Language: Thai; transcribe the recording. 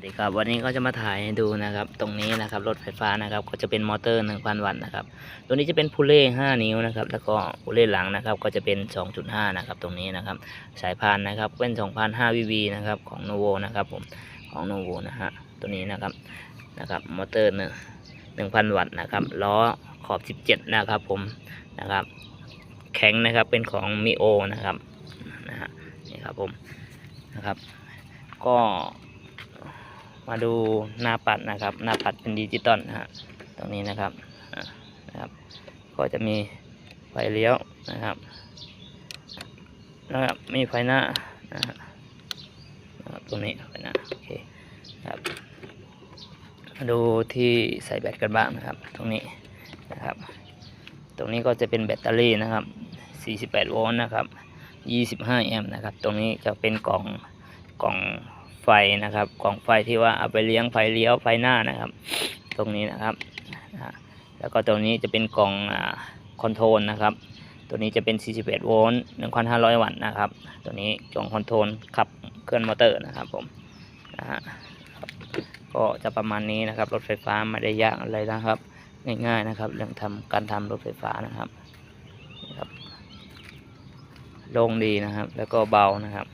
สวัสดีครับวันนี้ก็จะมาถ่ายให้ดูนะครับ ตรงนี้นะครับรถไฟฟ้านะครับก็จะเป็นมอเตอร์ 1,000 วัตต์นะครับตัวนี้จะเป็นพูเล่5นิ้วนะครับแล้วก็พูเล่หลังนะครับก็จะเป็น 2.5 นะครับตรงนี้นะครับสายพานนะครับเป็น2,005 VV นะครับของโนโวนะครับผมของโนโวนะฮะตัวนี้นะครับนะครับมอเตอร์เนี่ย1,000 วัตต์นะครับล้อขอบ 17 นะครับผมนะครับแข็งนะครับเป็นของมิโอนะครับนะฮะนี่ครับผมนะครับก็ มาดูหน้าปัดนะครับ หน้าปัดเป็นดิจิตอลนะฮะตรงนี้นะครับนะครับ ก็จะมีไฟเลี้ยวนะครับนะครับมีไฟหน้านะฮะนะครับตรงนี้ไฟหน้าโอเคครับมาดูที่ใส่แบตกันบ้างนะครับ ตรงนี้นะครับ ตรงนี้ก็จะเป็นแบตเตอรี่นะครับ 48 โวลต์นะครับ 25 แอมป์นะครับ ตรงนี้จะเป็นกล่องกล่อง ฟนะครับกล่องไฟที่ว่าเอาไปเลี้ยงไฟเลี้ยวไฟหน้านะครับ ตรงนี้นะครับ แล้วก็ตรงนี้จะเป็นกล่องคอนโทรลนะครับ ตัวนี้จะเป็น 41 โวลต์ 1,500 วัตต์นะครับ ตัวนี้กล่องคอนโทรลขับเคลื่อนมอเตอร์นะครับผมนะฮะก็จะประมาณนี้นะครับ รถไฟฟ้าไม่ได้ยากอะไรนะครับ ง่ายๆนะครับ เรื่องทำการทำรถไฟฟ้านะครับนะครับโล่งดีนะครับ แล้วก็เบานะครับ